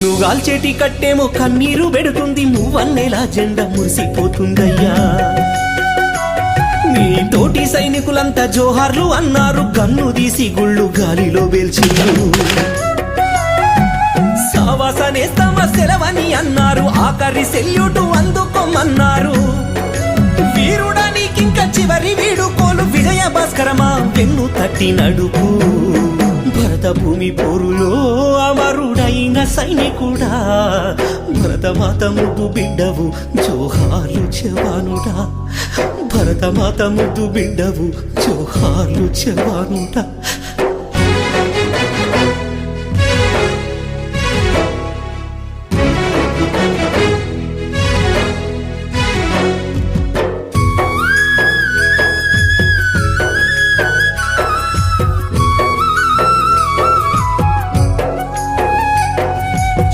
నువ్వు కట్టేమో కన్నీరు పెడుతుంది నువ్వన్నేలా జెండా మురిసిపోతుందయ్యా. నీ తోటి సైనికులంతా జోహార్లు అన్నారు గన్ను తీసి గుళ్ళు గాలిలో పేల్చిండు సావాసనేస్తామ సెలవని అన్నారు ఆఖరి సెల్యూటు అందుకోమన్నారు. వీరుడా నీకింక చివరి వీడుకోలు విజయ భాస్కరమా వెన్ను తట్టి నడుపు. భరత భూమి పోరులో సైనికుడా భరతమాత ముద్దు బిడ్డవు జోహార్లు చెవానుడా భరతమాత ముద్దు బిడ్డవు జోహార్లు చెవానుడా